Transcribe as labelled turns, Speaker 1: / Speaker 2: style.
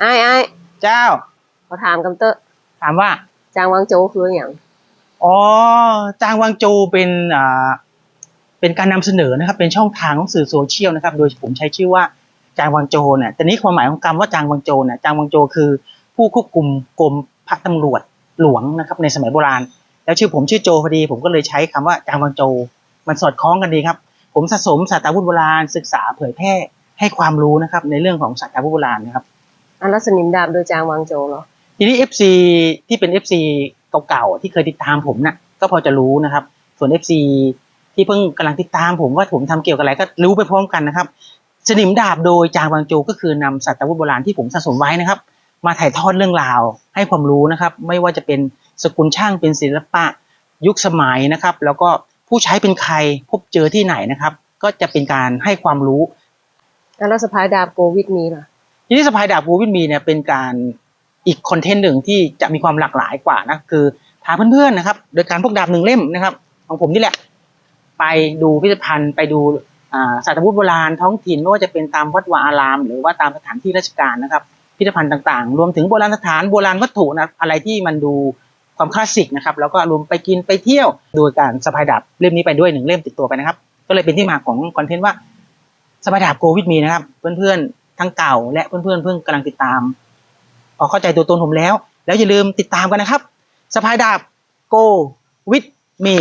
Speaker 1: ไอ้ไอ้าย
Speaker 2: เจ้า
Speaker 1: เขาถามกันเตอะ
Speaker 2: ถามว่า
Speaker 1: จางวังโจคืออย่าง
Speaker 2: อ๋อจางวังโจเป็นอ่าเป็นการนำเสนอนะครับ เป็นช่องทางของสื่อโซเชียลนะครับ โดยผมใช้ชื่อว่าจางวังโจเนี่ยแต่นี้ความหมายของคำว่าจางวังโจเนี่ยจางวังโจคือผู้ควบคุมกรมพระตำรวจหลวงนะครับ ในสมัยโบราณ แล้วชื่อผมชื่อโจพอดี ผมก็เลยใช้คำว่าจางวังโจ มันสอดคล้องกันดีครับ ผมสะสมศาสตราวุธโบราณศึกษาเผยแพร่ให้ความรู้นะครับ ในเรื่องของศาสตราวุธโบราณนะครับ
Speaker 1: อันลักษณิมดาบโดยจางวังโจเหรอ
Speaker 2: ทีนี้ FC ที่เป็น FC เก่าๆที่เคยติดตามผมน่ะก็พอจะรู้นะครับ ส่วน FC ที่เพิ่งกำลังติดตามผมว่าผมทำเกี่ยวกับอะไรก็รู้ไปพร้อมกันนะครับ สนิมดาบโดยจางบางโจก็คือนำสัตว์อาวุธโบราณที่ผมสะสมไว้นะครับ มาถ่ายทอดเรื่องราว ให้ความรู้นะครับ ไม่ว่าจะเป็นสกุลช่างเป็นศิลปะ ยุคสมัยนะครับ แล้วก็ผู้ใช้เป็นใครพบเจอที่ไหนนะครับ ก็จะเป็นการให้ความรู้
Speaker 1: อันลักษพายดาบโกวิดมีเหรอ
Speaker 2: ทีนี้สะพายดาบวูวินมีเนี่ยเป็นการอีกคอนเทนต์หนึ่งที่จะมีความหลากหลายกว่านะคือพาเพื่อนๆนะครับ โดยการพกดาบหนึ่งเล่มนะครับ ของผมนี่แหละ ไปดูพิพิธภัณฑ์ไปดูอ่าสัตว์อาวุธโบราณท้องถิ่นไม่ว่าจะเป็นตามวัดวาอาราม หรือว่าตามสถานที่ราชการนะครับ พิพิธภัณฑ์ต่างๆ รวมถึงโบราณสถานโบราณวัตถุนะอะไรที่มันดูความคลาสสิกนะครับแล้วก็รวมไปกินไปเที่ยวโดยการสะพายดาบเล่มนี้ไปด้วยหนึ่งเล่มติดตัวไปนะครับ ก็เลยเป็นที่มาของคอนเทนต์ว่าสบายดาบโกวิดมีนะครับ เพื่อนๆ ทั้งเก่าและเพื่อนๆเพิ่งกำลังติดตาม พอเข้าใจตัวตนผมแล้ว แล้วอย่าลืมติดตามกันนะครับสบายดาบโกวิดมี